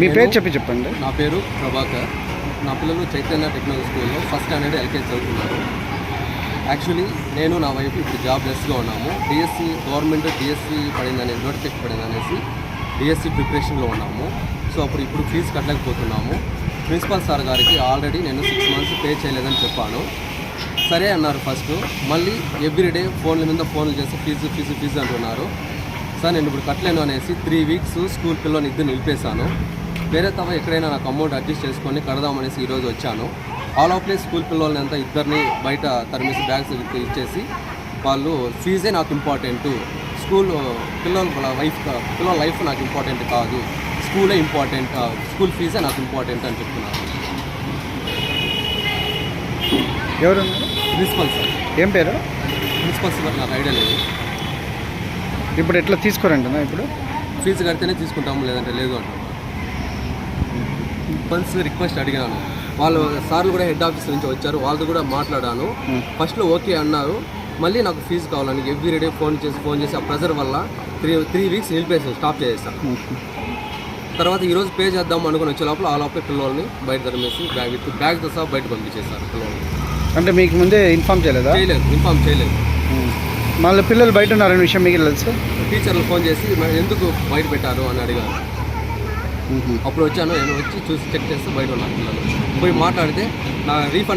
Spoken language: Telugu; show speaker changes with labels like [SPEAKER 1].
[SPEAKER 1] మీ పేరు చెప్పి చెప్పండి.
[SPEAKER 2] నా పేరు ప్రభాకర్. నా పిల్లలు చైతన్య టెక్నాలజీ స్కూల్లో ఫస్ట్ స్టాండర్డ్ ఎల్కేజీ చదువుతున్నారు. యాక్చువల్లీ నేను నా వైపు ఇప్పుడు జాబ్ లెస్గా ఉన్నాము డిఎస్సి గవర్నమెంట్ డిఎస్సి పడిందని నోటిఫికేషన్ పడింది అనేసి డిఎస్సి ప్రిపరేషన్లో ఉన్నాము. సో అప్పుడు ఇప్పుడు ఫీజు కట్టలేకపోతున్నాము. ప్రిన్సిపల్ సార్ గారికి ఆల్రెడీ నేను సిక్స్ మంత్స్ పే చేయలేదని చెప్పాను. సరే అన్నారు ఫస్ట్ మళ్ళీ ఎవ్రీడే ఫోన్ల మీద ఫోన్లు చేసి ఫీజు ఫీజు ఫీజు అంటున్నారు. సార్ నేను ఇప్పుడు కట్టలేను అనేసి త్రీ వీక్స్ స్కూల్ పిల్లల్ని ఇద్దరు నిలిపేశాను. వేరే తవ ఎక్కడైనా నాకు అమౌంట్ అడ్జస్ట్ చేసుకొని కడదామనేసి ఈరోజు వచ్చాను. ఆల్ ఆఫ్ ప్లేస్ స్కూల్ పిల్లల్ని అంతా ఇద్దరిని బయట తరిమేసి బ్యాగ్స్ ఇచ్చేసి వాళ్ళు ఫీజే నాకు ఇంపార్టెంట్ స్కూల్ పిల్లల లైఫ్ పిల్లల లైఫ్ నాకు ఇంపార్టెంట్ కాదు. స్కూలే ఇంపార్టెంట్ స్కూల్ ఫీజే నాకు ఇంపార్టెంట్ అని చెప్తున్నారు.
[SPEAKER 1] ఎవరు
[SPEAKER 2] ప్రిన్సిపల్ సార్.
[SPEAKER 1] ఏం పేరు?
[SPEAKER 2] ప్రిన్సిపల్ సార్ నాకు ఐడియా లేదు.
[SPEAKER 1] ఇప్పుడు ఎట్లా తీసుకోరండి ఇప్పుడు?
[SPEAKER 2] ఫీజు కడితేనే తీసుకుంటాము లేదంటే లేదు అంటున్నారు ప్రిన్సిపల్స్ రిక్వెస్ట్ అడిగాను. వాళ్ళు సార్లు కూడా హెడ్ ఆఫీస్ నుంచి వచ్చారు వాళ్ళతో కూడా మాట్లాడాను. ఫస్ట్లో ఓకే అన్నారు. మళ్ళీ నాకు ఫీజు కావాలని ఎవ్రీ డే ఫోన్ చేసి ఫోన్ చేసి ఆ ప్రెజర్ వల్ల త్రీ త్రీ వీక్స్ నిలిపేసాను స్టాప్ చేసేసాను తర్వాత ఈరోజు పే చేద్దాం అనుకుని వచ్చే లోపల ఆ లోపల పిల్లల్ని బయట తరిమేసి బ్యాగ్ విత్ బ్యాగ్తో సహా బయట పంపించేశారు పిల్లల్ని.
[SPEAKER 1] అంటే మీకు ముందే ఇన్ఫామ్ చేయలేదా?
[SPEAKER 2] చేయలేదు ఇన్ఫామ్ చేయలేదు.
[SPEAKER 1] మళ్ళీ పిల్లలు బయట ఉన్నారనే విషయం మీకు తెలుసు?
[SPEAKER 2] టీచర్లు ఫోన్ చేసి "మరి ఎందుకు బయట పెట్టారు? అని అడిగారు. అప్పుడు వచ్చాను నేను వచ్చి చూసి చెక్ చేస్తే బయట ఉన్నారు పిల్లలు. పోయి మాట్లాడితే నా రీఫండ్